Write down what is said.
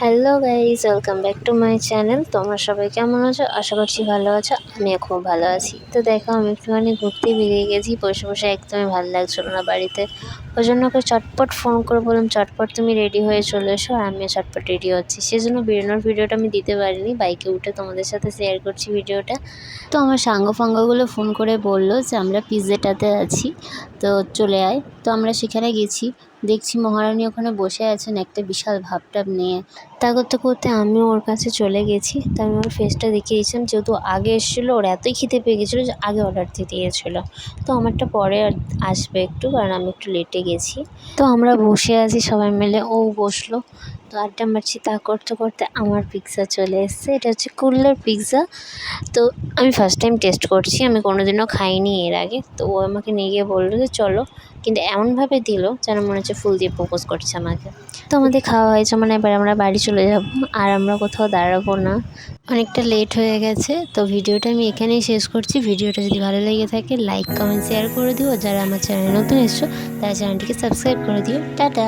Hello guys welcome back to my channel তোমরা সবাই কেমন আছো? আশা করছি ভালো আছো, আমিও খুব ভালো আছি। তো দেখো, আমি একটুখানি ঘুরতে বেরিয়ে গেছি, বসে বসে একদমই ভালো লাগছিল না বাড়িতে। ওই জন্য ওকে চটপট ফোন করে বললাম, চটপট তুমি রেডি হয়ে চলে এসো, আর আমিও চটপট রেডি হচ্ছি। সেজন্য বেরোনোর ভিডিওটা আমি দিতে পারিনি, বাইকে উঠে তোমাদের সাথে শেয়ার করছি ভিডিওটা। তো আমার সাঙ্গ ফাঙ্গগুলো ফোন করে বলল যে, আমরা পিৎজাটাতে আছি, তো চলে আয়। তো আমরা সেখানে গেছি। দেখছি মহারানী ওখানে বসে আছেন, একটা বিশাল ভাবটাপ নিয়ে। তা করতে করতে আমিও ওর কাছে চলে গেছি। তা আমি ওর ফেসটা দেখিয়ে দিয়েছিলাম যেহেতু আগে এসেছিল, ওর এতই খিদে পেয়ে গেছিল যে আগে অর্ডার দিতে গেছিল তো আমারটা পরে আসবে একটু, কারণ আমি একটু লেটে গেছি। তো আমরা বসে আছি সবাই মিলে, ও বসল। তো আড্ডা মারছি তা করতে করতে আমার পিৎজা চলে এসেছে। এটা হচ্ছে কুল্লার পিৎজা তো আমি ফার্স্ট টাইম টেস্ট করছি, আমি কোনো দিনও খাইনি এর আগে। তো ও আমাকে নিয়ে গিয়ে বলল যে, চলো। কিন্তু এমনভাবে দিল যেন মনে হচ্ছে ফুল দিয়ে প্রপোজ করছে আমাকে। তো আমাদের খাওয়া হয়েছে মানে এবার আমরা বাড়ি চলে যাব, আর আমরা কোথাও দাঁড়াবো না। অনেকটা লেট হয়ে গেছে, তো ভিডিওটা আমি এখানেই শেষ করছি। ভিডিওটা যদি ভালো লেগে থাকে লাইক কমেন্ট শেয়ার করে দিও। যারা আমার চ্যানেল নতুন এসছো, তারা চ্যানেলটিকে সাবস্ক্রাইব করে দিও। টাটা!